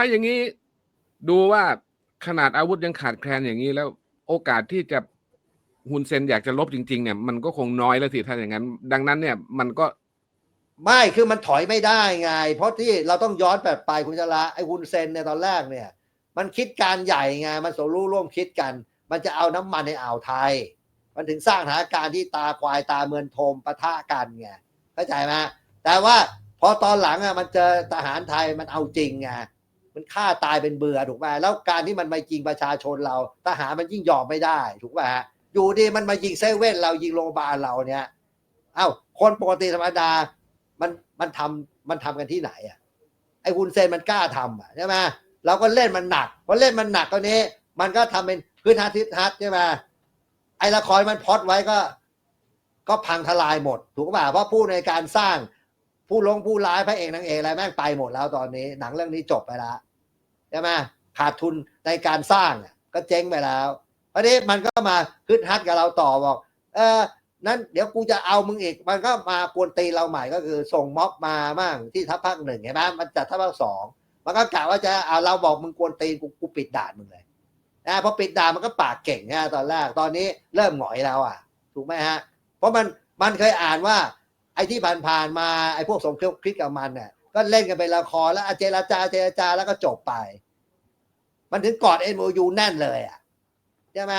ถ้าอย่างนี้ดูว่าขนาดอาวุธยังขาดแคลนอย่างนี้แล้วโอกาสที่จะฮุนเซนอยากจะลบจริง ๆ เนี่ย มันก็คงน้อยแล้วสิถ้าอย่างนั้น ดังนั้นเนี่ยมันก็ไม่คือมันถอยไม่ได้ไง เพราะที่เราต้องย้อนแบบไปคุณจระไอ้ฮุนเซนในตอนแรกเนี่ย มันคิดการใหญ่ไงมันสรู้ร่วมคิดกัน มันจะเอาน้ำมันในอ่าวไทย มันถึงสร้างสถานการณ์ที่ตาควายตาเมือนโทมปะทะกันไงเข้าใจไหมแต่ว่าพอตอนหลังอะมันเจอทหารไทยมันเอาจริงไง มันฆ่าตายเป็นเบื่อถูกไหมแล้วการที่มันมายิงประชาชนเราทหารมันยิ่งยอมไม่ได้ถูกไหมอยู่ดีมันมายิงเซเว่นเรายิงโรงพยาบาลเราเนี่ยเอ้าคนปกติธรรมดามันมันทำมันทำกันที่ไหนอะไอ้ฮุนเซนมันกล้าทำอะใช่ไหมเราก็เล่นมันหนักพอเล่นมันหนักตอนนี้มันก็ทำเป็นพื้นทัดทิศทัดใช่ไหมไอ้ละครมันพอดไว้ก็ ก็พังทลายหมด ถูกป่ะเพราะผู้ในการสร้าง ผู้ลงผู้ร้ายพระเอกนางเอกอะไรแม่งไปหมดแล้วตอนนี้ หนังเรื่องนี้จบไปแล้วใช่ไหมขาดทุนในการสร้างก็เจ๊งไปแล้วพราะนี้มันก็มาคึดฮัดกับเราต่อบอก เออนั้นเดี๋ยวกูจะเอามึงอีก มันก็มากวนตีเราใหม่ก็คือส่งม็อบมามั่งที่ทัพภาคหนึ่งเห็นไหมมันจัดทัพภาคสองมันก็กะว่าจะเอาเราบอกมึงกวนตีกูกูปิดด่านมึงเลยนะพอปิดด่านมันก็ปากเก่งนะตอนแรกตอนนี้เริ่มหงอยแล้วอะ ถูกไหมฮะ เพราะมันมันเคยอ่านว่า ไอ้ที่ผ่านๆมาไอ้พวกสมคลิกกับมันเนี่ยก็เล่นกันเป็นละครแล้วเจรจาเจรจาแล้วก็จบไป มันถึงกอด MOU แน่นเลยอะใช่ไหม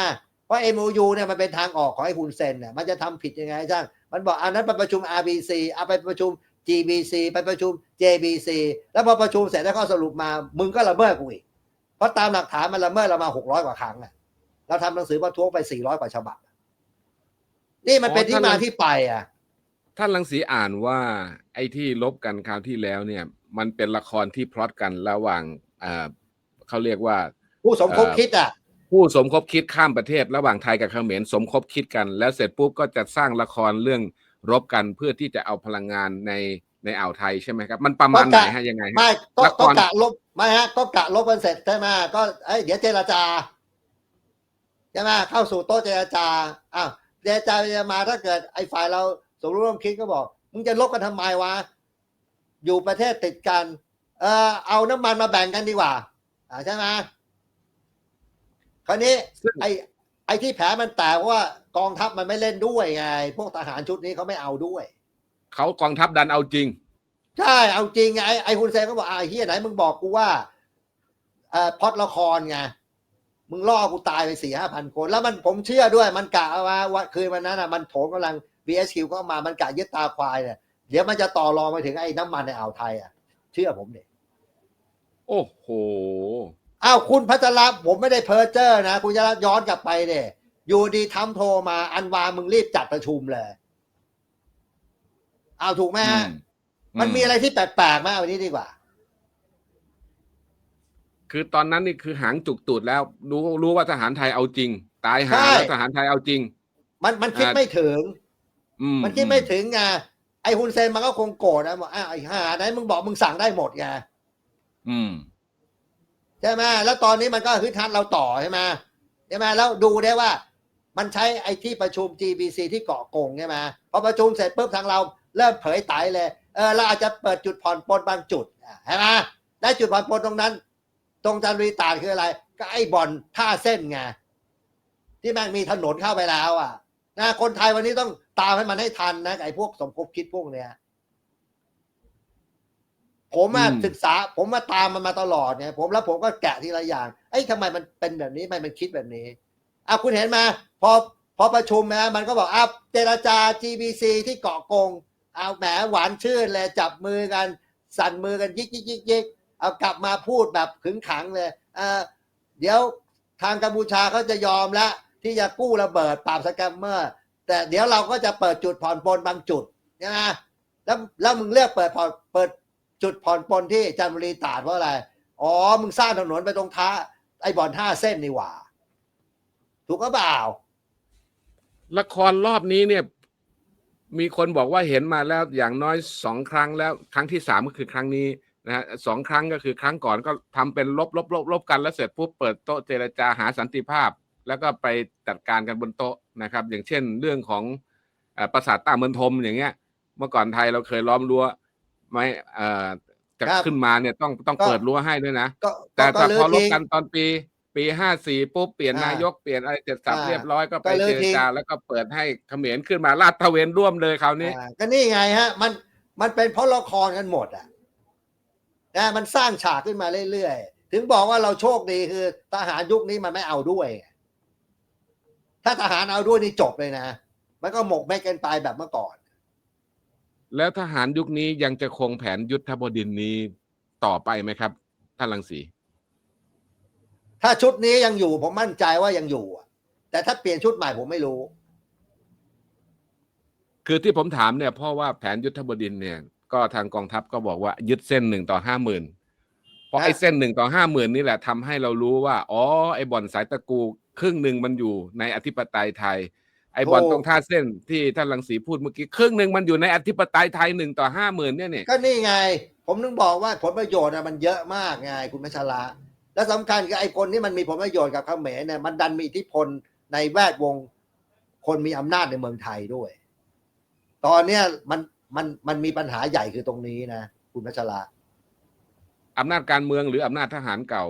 เพราะ MOU เนี่ยมันเป็นทางออกของไอ้ฮุนเซนเนี่ยมันจะทำผิดยังไงช่างมันบอกอันนั้นไปประชุม RBC เอาไปประชุม GBC ไปประชุม JBC แล้วพอประชุมเสร็จแล้วก็สรุปมามึงก็ละเมิดกูอีกเพราะตามหลักฐานมันละเมิดเรามาหกร้อยกว่าครั้งอะเราทำหนังสือประท้วงไปสี่ร้อยกว่าฉบับนี่มันเป็นที่มาที่ไปอะ ท่านลังสีอ่านว่าไอ้ที่ลบกันคราวที่แล้วเนี่ย มันเป็นละครที่พล็อตกันระหว่างเอ่อเขาเรียกว่า ผู้สมคบคิดอะ ผู้สมคบคิดข้ามประเทศ ระหว่างไทยกับเขมรสมคบคิดกัน แล้วเสร็จปุ๊บก็จะสร้างละครเรื่องรบกันเพื่อที่จะเอาพลังงานในในอ่าวไทยใช่ไหมครับ มันประมาณไหนฮะยังไงฮะไม่ต้องละครต้องกะลบไม่ฮะต้องกะลบกันเสร็จใช่ไหมก็เอ้ยเดี๋ยวเจรจาใช่ไหมเข้าสู่โต๊ะเจรจาอ้าวเจรจาจะมาถ้าเกิดไอ้ฝ่ายเรา สมรู้ร่วมคิดก็บอก มึงจะลบกันทำไมวะ อยู่ประเทศติดกัน เออเอาน้ำมันมาแบ่งกันดีกว่า อ่าใช่ไหมคราวนี้ซึ่งไอ้ไอ้ที่แผลมันแตกเพราะว่ากองทัพมันไม่เล่นด้วยไง พวกทหารชุดนี้เขาไม่เอาด้วย เขากองทัพดันเอาจริง ใช่เอาจริงไงไอ้ไอ้คุณเซนก็บอกอ่าไอ้เฮียไหนมึงบอกกูว่าเอ่อพล็อดละครไงมึงล่อกูตายไปสี่ห้าพันคน แล้วมันผมเชื่อด้วยมันกะว่าว่าคืนวันนั้นอะ มันโถมกำลัง BSQ ก็มามันกะยึดตาควายเนี่ยเดี๋ยวมันจะต่อรองไปถึงไอ้น้ำมันในอ่าวไทยอะ เชื่อผมเด็โอ้โหอ้าวคุณพัชระผมไม่ได้เพ้อเจ้อนะ คุณจะย้อนกลับไปเนี่ยอยู่ดีทำโทรมาอันวามึงรีบจัดประชุมเลย เอาถูกไหมฮะมันมีอะไรที่แปลกๆมากวันนี้ดีกว่า คือตอนนั้นนี่คือหางจุกตูดแล้ว รู้รู้ว่าทหารไทยเอาจริง ตายหาใช่แล้วทหารไทยเอาจริง มันมันคิดอ่าไม่ถึงอื มันคิดไม่ถึงไงไอ้ฮุนเซนมันก็คงโกรธนะบอกอ้าวไอ้ห่าไหนมึงบอกมึงสั่งได้หมดไงอืมใช่ไหมแล้วตอนนี้มันก็ฮึดฮัดเราต่อใช่ไหมใช่ไหมแล้วดูได้ว่า มันใช้ไอ้ที่ประชุม GBC ที่เกาะกงใช่ไหมพอประชุมเสร็จปุ๊บทางเราเริ่มเผยไตเลยเออเราอาจจะเปิดจุดผ่อนปลนบางจุดอะใช่ไหมได้จุดผ่อนปลนตรงนั้น ตรงจันทรีตาดคืออะไร ก็ไอ้บ่อนท่าเส้นไงที่แม่งมีถนนเข้าไปแล้ว อะนะคนไทยวันนี้ต้อง ตามให้มันให้ทันนะไอ้พวกสมคบคิดพวกเนี้ยผมอะอืมศึกษา ผมมาตามมันมาตลอดเนี่ยผมแล้วผมก็แกะทีละอย่างเอ้ยทำไมมันเป็นแบบนี้ทำไมมันคิดแบบนี้อะคุณเห็นมาพอพอประชุมนะมันก็บอกอะเจรจา GBC ที่เกาะกงเอาแหมหวานชื่นเลยจับมือกัน สั่นมือกันยิกยิกยิกยิกเอากลับมาพูดแบบขึงขังเลยเออเดี๋ยวทางกัมพูชาเขาจะยอมแล้วที่จะกู้ระเบิดปราบสแกมเมอร์ แต่เดี๋ยวเราก็จะเปิดจุดผ่อนปลนบางจุดใช่ไหมแล้วแล้วมึงเลือกเปิดผ่อนเปิดจุดผ่อนปลนที่จันทบุรีตาดเพราะอะไร อ๋อ มึงสร้างถนนไปตรงท้า ไอ้บ่อนท่าเส้นนี่หว่า ถูกก็เปล่า ละครรอบนี้เนี่ย มีคนบอกว่าเห็นมาแล้วอย่างน้อยสองครั้งแล้วครั้งที่สามก็คือครั้งนี้นะฮะสองครั้งก็คือครั้งก่อนก็ทำเป็นลบลบลบลบกันแล้วเสร็จปุ๊บเปิดโต๊ะเจรจาหาสันติภาพ แล้วก็ไปจัดการกันบนโต๊ะนะครับ อย่างเช่นเรื่องของเอ่อปราสาทตาเมืองทมอย่างเงี้ย เมื่อก่อนไทยเราเคยล้อมรั้วไม่เอ่อจะครับขึ้นมาเนี่ยต้องต้องก็เปิดรั้วให้ด้วยนะก็แต่ก็แต่ลื้พอลบทิ้งกันตอนปี ปีห้าสี่ปุ๊บเปลี่ยนอ่านนายกเปลี่ยนอะไรเสร็จสับอ่าเรียบร้อยก็ไปก็ลื้เจอรทิ้งจาแล้วก็เปิดให้เขมรขึ้นมาลาดตระเวนร่วมเลยคราวนี้อ่าก็นี่ไงฮะ มันมันเป็นเพราะละครกันหมดอะนะมันสร้างฉากขึ้นมาเรื่อยๆ ถึงบอกว่าเราโชคดีคือทหารยุคนี้มันไม่เอาด้วย ถ้าทหารเอาด้วยนี่จบเลยนะ มันก็หมกเม็ดกันไปแบบเมื่อก่อน แล้วทหารยุคนี้ยังจะคงแผนยุทธบดินทร์นี้ต่อไปไหมครับ ท่านลังสี ถ้าชุดนี้ยังอยู่ผมมั่นใจว่ายังอยู่อะแต่ถ้าเปลี่ยนชุดใหม่ผมไม่รู้ คือที่ผมถามเนี่ยเพราะว่าแผนยุทธบดินทร์เนี่ย ก็ทางกองทัพก็บอกว่ายึดเส้นหนึ่งต่อห้าหมื่นเพราะฮะไอ้เส้นหนึ่งต่อห้าหมื่นนี่แหละทำให้เรารู้ว่า อ๋อไอ้บ่อนสายตะกู ครึ่งหนึ่งมันอยู่ในอธิปไตยไทย ไอ้บ่อนตรงท่าเส้นที่ท่านลังสีพูดเมื่อกี้ครึ่งหนึ่งมันอยู่ในอธิปไตยไทยหนึ่งต่อห้าหมื่นเนี่ยเนี่ยก็นี่ไง ผมนึงบอกว่าผลประโยชน์อะมันเยอะมากไงคุณมัชลาและสำคัญคือไอ้คนที่มันมีผลประโยชน์กับเขมรเนี่ยมันดันมีอิทธิพลในแวดวง คนมีอำนาจในเมืองไทยด้วย ตอนเนี้ยมันมันมันมีปัญหาใหญ่คือตรงนี้นะคุณมัชลาอำนาจการเมืองหรืออำนาจทหารเก่า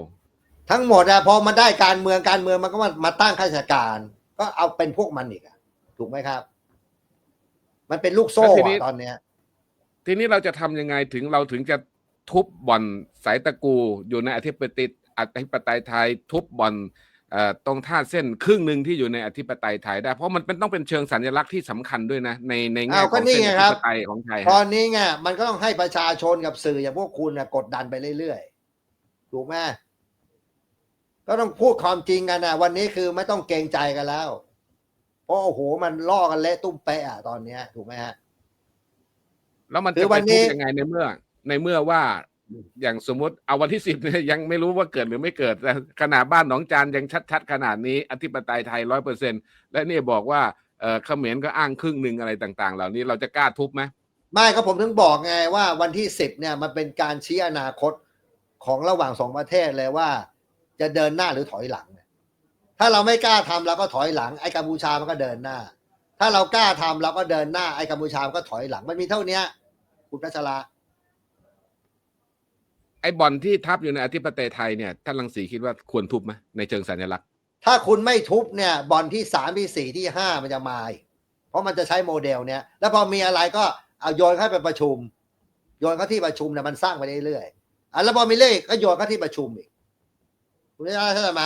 ทั้งหมดอะพอมาได้การเมืองการเมืองมันก็มามาตั้งข้าราชการ ก็เอาเป็นพวกมันอีกอะถูกไหมครับ มันเป็นลูกโซ่แล้วทีนี้ อะตอนเนี้ย ทีนี้เราจะทำยังไงถึงเราถึงจะทุบบ่อนสายตะกูอยู่ในอธิปไตยอธิปไตยไทย ทุบบ่อนเอ่อตรงท่าเส้นครึ่งหนึ่งที่อยู่ในอธิปไตยไทยได้ เพราะมันเป็นต้องเป็นเชิงสัญลักษณ์ที่สำคัญด้วยนะ ในในแง่อ้าวขก็องนี่เส้นไงอครัธิบ ปไตยของไทยตอฮะนนี้ไงมันก็ต้องให้ประชาชนกับสื่ออย่างพวกคุณนะกดดันไปเรื่อยๆ ถูกไหม ก็ต้องพูดความจริงกันนะวันนี้คือไม่ต้องเกรงใจกันแล้ว เพราะโอ้โหมันล่อกันเละตุ้มเป๊ะอะตอนเนี้ย ถูกไหมฮะ แล้วมันคืจะอไปวันนี้ทุบยังไงในเมื่อ ในเมื่อว่าอย่างสมมติเอาวันที่สิบเนี่ยยังไม่รู้ว่าเกิดหรือไม่เกิดแต่ขนาดบ้านหนองจานยังชัด ๆ ขนาดนี้อธิปไตยไทยร้อยเปอร์เซ็นและนี่บอกว่าเออเขมรก็อ้างครึ่งหนึ่งอะไรต่าง ๆ เหล่านี้เราจะกล้าทุบไหมไม่ก็ผมถึงบอกไงว่าวันที่สิบเนี่ยมันเป็นการชี้อนาคตของระหว่างสองประเทศเลยว่า จะเดินหน้าหรือถอยหลังเนี่ยถ้าเราไม่กล้าทำเราก็ถอยหลังไอ้กัมพูชามันก็เดินหน้า ถ้าเรากล้าทำเราก็เดินหน้าไอ้กัมพูชามันก็ถอยหลัง มันมีเท่าเนี้ยคุณพัชราไอ้บ่อนที่ทับอยู่ในอธิปไตยไทยเนี่ยท่านลังสีคิดว่าควรทุบไหมในเชิงสัญลักษณ์ ถ้าคุณไม่ทุบเนี่ยบอลที่สามที่สี่ที่ห้ามันจะมาอีกเพราะมันจะใช้โมเดลเนี้ยแล้วพอมีอะไรก็เอาโยนเข้าไปประชุม โยนเข้าที่ประชุมเนี่ยมันสร้างไปเรื่อยๆอะแล้วพอมีเลขก็โยนเข้าที่ประชุมอีก คุณไม่ได้ใช่ไหม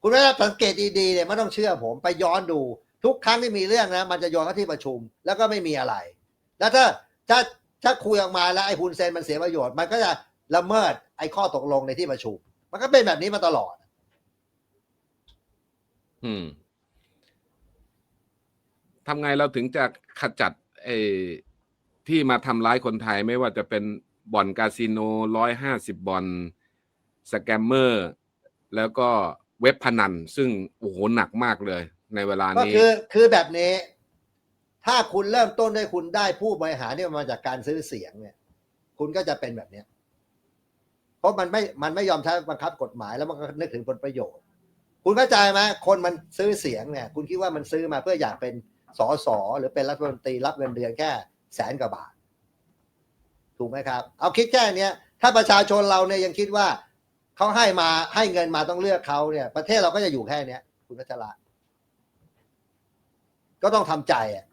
คุณไม่ได้สังเกตดีๆเนี่ยไม่ต้องเชื่อผมไปย้อนดู ทุกครั้งที่มีเรื่องนะ มันจะโยนเข้าที่ประชุม แล้วก็ไม่มีอะไร แล้วถ้าถ้าถ้าคุยออกมาแล้วไอ้ฮุนเซนมันเสียประโยชน์มันก็จะละเมิดไอ้ข้อตกลงในที่ประชุม มันก็เป็นแบบนี้มาตลอด อืมทำไงเราถึงจะขจัดไอ้ที่มาทำร้ายคนไทยไม่ว่าจะเป็นบ่อนคาสิโนร้อยห้าสิบบ่อน สแกมเมอร์ แล้วก็เว็บพนัน ซึ่งโอ้โหหนักมากเลย ในเวลานี้ ก็คือคือแบบนี้ ถ้าคุณเริ่มต้นด้วยคุณได้ผู้บริหารที่มาจากการซื้อเสียงเนี่ย คุณก็จะเป็นแบบเนี้ยเพราะมันไม่มันไม่ยอมใช้บังคับกฎหมายแล้วมันก็นึกถึงผลประโยชน์ คุณเข้าใจไหมคนมันซื้อเสียงเนี่ย คุณคิดว่ามันซื้อมาเพื่ออยากเป็นสอสอหรือเป็นรัฐมนตรีรับเงินเดือนแค่แสนกว่าบาท ถูกไหมครับ เอาคิดแค่เนี้ยถ้าประชาชนเราเนี่ยยังคิดว่า เขาให้มาให้เงินมาต้องเลือกเขาเนี่ย ประเทศเราก็จะอยู่แค่เนี้ย คุณพัชระก็ต้องทำใจอะ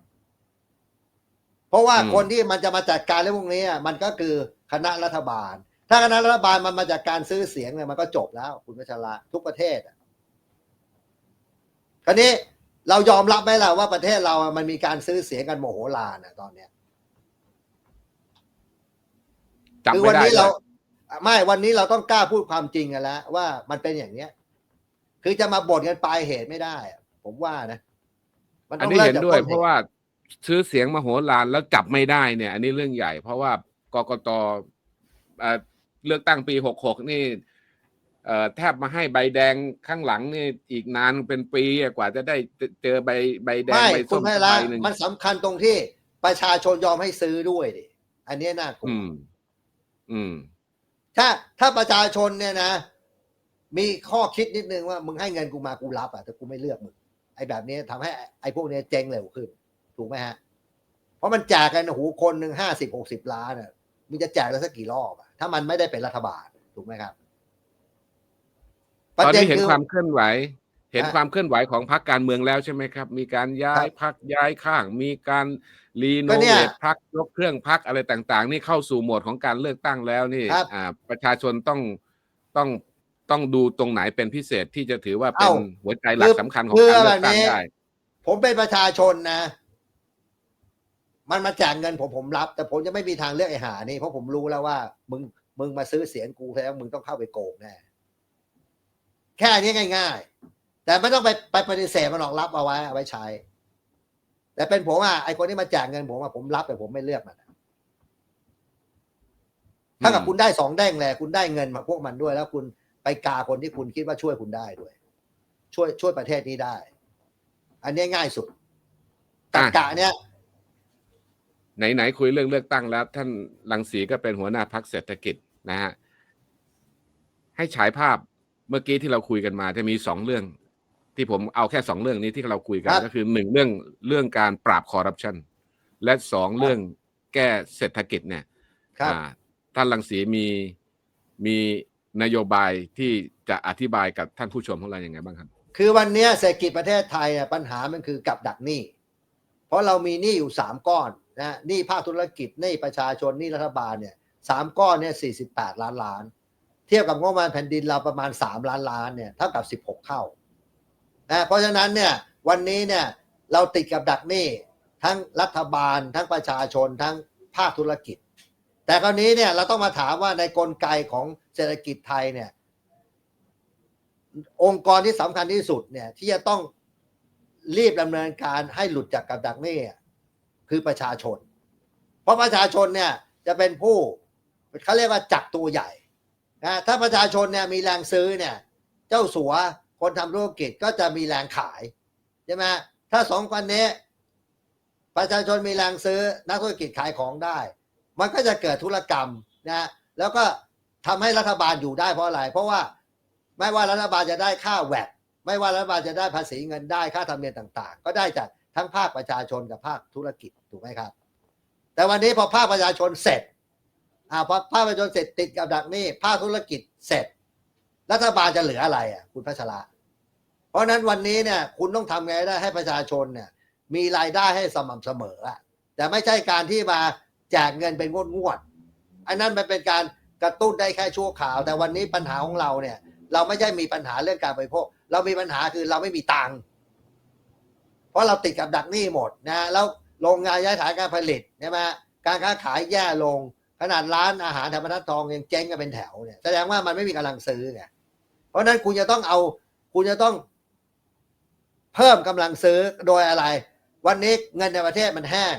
เพราะว่าอืมคนที่มันจะมาจัดการเรื่องพวกนี้อะมันก็คือคณะรัฐบาล ถ้าคณะรัฐบาลมันมาจากการซื้อเสียงเนี่ยมันก็จบแล้ว คุณพัชระทุกประเทศอะคราวนี้เรายอมรับไหมล่ะว่าประเทศเราอะมันมีการซื้อเสียงกันโมโหลานอะตอนเนี้ยจับคือไม่วันได้นี้เลเราย ไม่วันนี้เราต้องกล้าพูดความจริงกันแล้ว ว่ามันเป็นอย่างเนี้ย คือจะมาบ่นกันปลายเหตุไม่ได้อะผมว่านะ มันอันต้องนี้เริ่มเห็นจากด้วยต้นเพราะว่าซื้อเสียงมโหฬารแล้วจับไม่ได้เนี่ย อันนี้เรื่องใหญ่ เพราะว่ากกตเอ่อเลือกตั้งปีหกหกนี่เอ่อแทบมาให้ใบแดงข้างหลังนี่อีกนานเป็นปีอะกว่าจะได้เจอใบใบแดงไม่ใบคุส้ณมไม่สักละใบหนึ่งมันสำคัญตรงที่ประชาชนยอมให้ซื้อด้วยดิอันนี้น่ากลัว อืม อืม ถ้าถ้าประชาชนเนี่ยนะ มีข้อคิดนิดนึงว่ามึงให้เงินกูมากูรับอะแต่กูไม่เลือกมึงไอ้แบบนี้ทำให้ไอ้พวกนี้เจ๊งเร็วขึ้น ถูกไหมฮะ เพราะมันแจกกันหูคนหนึ่งห้าสิบหกสิบล้านอะมึงจะแจกแล้วสักกี่รอบอะถ้ามันไม่ได้เป็นรัฐบาล ถูกไหมครับตอนนี้เห็นความเคลื่อนไหว เห็นฮะความเคลื่อนไหวของพรรคการเมืองแล้วใช่ไหมครับ มีการย้าครัยบพรรคย้ายข้าง มีการรีโนก็เนี่เวยทพรรคยกเครื่องพรรคอะไรต่าง ๆ นี่เข้าสู่โหมดของการเลือกตั้งแล้วนี่ครับอ่าประชาชนต้องต้องต้องดูตรงไหนเป็นพิเศษที่จะถือว่าเป็นเอ้าหัวใจหลักสำคัญของคือการเลือกตั้งแบบนี้ได้ ผมเป็นประชาชนนะ มันมาแจกเงินผมผมรับ แต่ผมจะไม่มีทางเลือกไอ้หานี่เพราะผมรู้แล้วว่า มึงมึงมาซื้อเสียงกูแล้วมึงต้องเข้าไปโกงแน่แค่นี้ง่าย ๆ แต่ไม่ต้องไปไปปฏิเสธมันหรอกรับเอาไว้เอาไว้ใช้ แต่เป็นผมอะไอคนที่มาแจกเงินผมอะผมรับแต่ผมไม่เลือกมันถ้ากับคุณได้สองแดงแหละคุณได้เงินมาพวกมันด้วย แล้วคุณไปกาคนที่คุณคิดว่าช่วยคุณได้ด้วย ช่วยช่วยประเทศนี้ได้ อันนี้ง่ายสุดตรรกะเนี้ยไหนๆคุยเรื่องเลือกตั้งแล้ว ท่านรังสีก็เป็นหัวหน้าพักเศรษฐกิจนะฮะให้ฉายภาพเมื่อกี้ที่เราคุยกันมาจะมีสองเรื่อง ที่ผมเอาแค่สองเรื่องนี้ที่เราคุยกันครับก็คือหนึ่งเรื่องเรื่องการปราบคอร์รัปชันและสองเรื่องแก้เศรษฐกิจเนี่ยครับอ่าท่านรังสีมีมีนโยบายที่จะอธิบายกับท่านผู้ชมของเราอย่างไงบ้างครับ คือวันเนี้ยเศรษฐกิจประเทศไทยอะปัญหามันคือกับดักหนี้ เพราะเรามีหนี้อยู่สามก้อนนะหนี้ภาคธุรกิจหนี้ประชาชนหนี้รัฐบาลเนี่ยสามก้อนเนี่ยสี่สิบแปดล้านล้าน เทียบกับงบประมาณแผ่นดินเราประมาณสามล้านล้านเนี่ยเท่ากับสิบหกเท่า นะเพราะฉะนั้นเนี่ยวันนี้เนี่ยเราติดกับดักหนี้ทั้งรัฐบาล ทั้งประชาชนทั้งภาคธุรกิจ แต่คราวนี้เนี่ยเราต้องมาถามว่าในกลไกของเศรษฐกิจไทยเนี่ยองค์กรที่สำคัญที่สุดเนี่ยที่จะต้องรีบดำเนินการให้หลุดจากกับดักหนี้คือประชาชน เพราะประชาชนเนี่ยจะเป็นผู้เขาเรียกว่าจักตัวใหญ่นะถ้าประชาชนเนี่ยมีแรงซื้อเนี่ย เจ้าสัว คนทำธุรกิจก็จะมีแรงขายใช่ไหมถ้าสองคนนี้ ประชาชนมีแรงซื้อนักธุรกิจขายของได้ มันก็จะเกิดธุรกรรมนะแล้วก็ทำให้รัฐบาลอยู่ได้เพราะอะไร เพราะว่าไม่ว่ารัฐบาลจะได้ค่าแวดไม่ว่ารัฐบาลจะได้ภาษีเงินได้ค่าธรรมเนียมต่าง ๆ ก็ได้จากทั้งภาคประชาชนกับภาคธุรกิจถูกไหมครับ แต่วันนี้พอภาคประชาชนเสร็จอ่าพอภาคประชาชนเสร็จติดกับดักนี้ภาคธุรกิจเสร็จ รัฐบาลจะเหลืออะไรอะคุณพัชระ เพราะนั้นวันนี้เนี่ยคุณต้องทำไงได้ให้ประชาชนเนี่ยมีรายได้ให้สม่ำเสมออะแต่ไม่ใช่การที่มาแจกเงินเป็นงวดงวดอันนั้นมันเป็นการกระตุ้นได้แค่ชั่วข่าว แต่วันนี้ปัญหาของเราเนี่ย เราไม่ใช่มีปัญหาเรื่องการบริโภค เรามีปัญหาคือเราไม่มีตังค์เพราะเราติดกับดักหนี้หมดนะแล้วโรงงานย้ายฐานการผลิตใช่ไหมการค้าขายแย่ลง ขนาดร้านอาหารธรรมนัตทองยังเจ๊งกันเป็นแถวเนี่ยแสดงว่ามันไม่มีกำลังซื้อไงเพราะนั้นคุณจะต้องเอาคุณจะต้อง เพิ่มกำลังซื้อโดยอะไร วันนี้เงินในประเทศมันแห้ง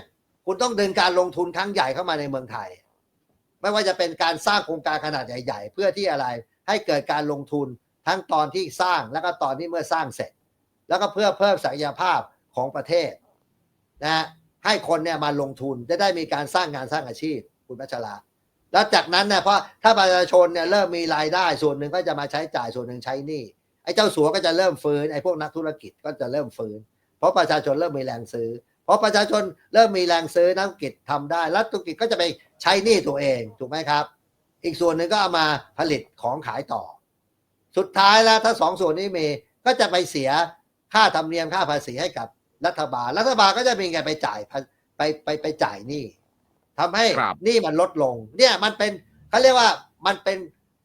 คุณต้องดึงการลงทุนครั้งใหญ่เข้ามาในเมืองไทย ไม่ว่าจะเป็นการสร้างโครงการขนาดใหญ่ ๆ เพื่อที่อะไรให้เกิดการลงทุนทั้งตอนที่สร้างแล้วก็ตอนที่เมื่อสร้างเสร็จ แล้วก็เพื่อเพิ่มศักยภาพของประเทศนะฮะให้คนเนี่ยมาลงทุนจะได้มีการสร้างงานสร้างอาชีพคุณพัชราแล้วจากนั้นเนี่ยเพราะถ้าประชาชนเนี่ยเริ่มมีรายได้ส่วนหนึ่งก็จะมาใช้จ่ายส่วนหนึ่งใช้หนี้ ไอ้เจ้าสัวก็จะเริ่มฟื้นไอ้พวกนักธุรกิจก็จะเริ่มฟื้น เพราะประชาชนเริ่มมีแรงซื้อ เพราะประชาชนเริ่มมีแรงซื้อนักธุรกิจทำได้แล้วธุรกิจก็จะไปใช้หนี้ตัวเองถูกไหมครับ อีกส่วนหนึ่งก็เอามาผลิตของขายต่อ สุดท้ายแล้วถ้าสองส่วนนี้มีก็จะไปเสียค่าธรรมเนียมค่าภาษีให้กับรัฐบาล รัฐบาลก็จะมีเงินไปจ่ายภาไปไปไปจ่ายหนี้ทำให้ครับหนี้มันลดลง เนี่ยมันเป็นเขาเรียกว่ามันเป็น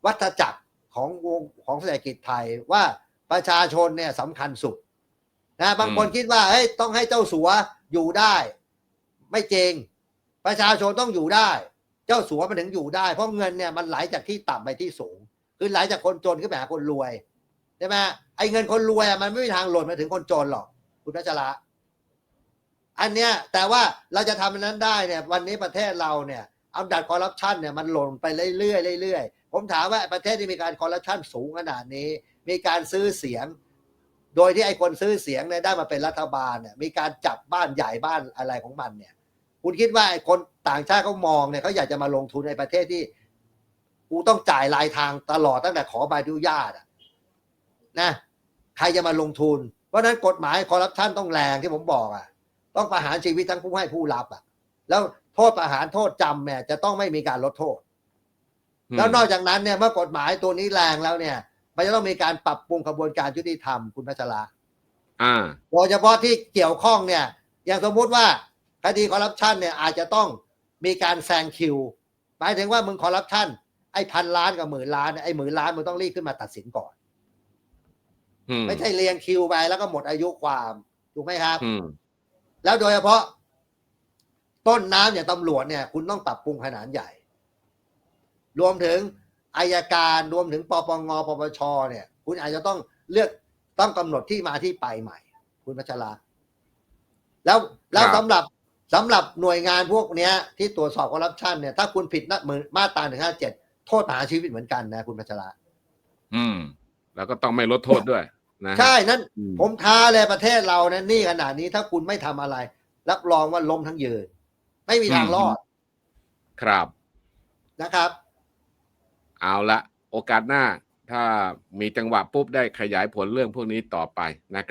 วัฏจักร ของวงของเศรษฐกิจไทยว่าประชาชนเนี่ยสำคัญสุดนะบางคนคิดว่าเฮ้ยต้องให้เจ้าสัวอยู่ได้ ไม่จริง ประชาชนต้องอยู่ได้ เจ้าสัวมันถึงอยู่ได้ เพราะเงินเนี่ยมันไหลจากที่ต่ำไปที่สูง คือไหลจากคนจนขึ้นไปหาคนรวยใช่ไหมไอ้เงินคนรวยอะมันไม่มีทางหล่นมาถึงคนจนหรอก คุณนัชระอันเนี้ยแต่ว่าเราจะทำอันนั้นได้เนี่ย วันนี้ประเทศเราเนี่ยอันดับคอร์รัปชันเนี่ยมันหล่นไปเรื่อยๆเรื่อยๆ ผมถามว่าประเทศที่มีการคอร์รัปชันสูงขนาดนี้ มีการซื้อเสียง โดยที่ไอ้คนซื้อเสียงเนี่ยได้มาเป็นรัฐบาลเนี่ยมีการจับบ้านใหญ่บ้านอะไรของมันเนี่ย คุณคิดว่าไอ้คนต่างชาติเขามองเนี่ยเขาอยากจะมาลงทุนในประเทศที่กูต้องจ่ายรายทางตลอดตั้งแต่ขอใบอนุญาตอะนะใครจะมาลงทุน เพราะนั้นกฎหมายคอร์รัปชันต้องแรงที่ผมบอกอะ ต้องประหารชีวิตทั้งผู้ให้ผู้รับอะ แล้วโทษประหารโทษจำเนี่ยจะต้องไม่มีการลดโทษ แล้วนอกจากนั้นเนี่ยเมื่อกฎหมายตัวนี้แรงแล้วเนี่ย มันจะต้องมีการปรับปรุงกระบวนการยุติธรรมคุณพัชระอ่าโดยเฉพาะที่เกี่ยวข้องเนี่ย อย่างสมมุติว่าคดีคอร์รัปชันเนี่ยอาจจะต้องมีการแซงคิว หมายถึงว่ามึงคอร์รัปชันไอ้พันล้านกับหมื่นล้านเนี่ยไอ้หมื่นล้านมึงต้องรีบขึ้นมาตัดสินก่อนอืมไม่ใช่เรียงคิวไปแล้วก็หมดอายุความถูกไหมครับอืมแล้วโดยเฉพาะ ต้นน้ำอย่างตำรวจเนี่ย คุณต้องปรับปรุงขนาดใหญ่ รวมถึงอายการรวมถึงปปงปปชเนี่ย คุณอาจจะต้องเลือกต้องกำหนดที่มาที่ไปใหม่ คุณพัชรา แล้วแล้วครับสำหรับสำหรับหน่วยงานพวกเนี้ย ที่ตรวจสอบคอร์รัปชันเนี่ยถ้าคุณผิดนะมือมาตราหนึ่งห้าเจ็ดโทษประหารชีวิตเหมือนกันนะคุณพัชรา อืม แล้วก็ต้องไม่ลดโทษด้วยนะฮะใช่นั่นอืมผมท้าเลยประเทศเรานะนี่ขนาดนี้ถ้าคุณไม่ทำอะไร รับรองว่าล้มทั้งยืน ไม่มีทางรอด ครับนะครับ เอาละโอกาสหน้า ถ้ามีจังหวะปุ๊บได้ขยายผลเรื่องพวกนี้ต่อไปนะครับ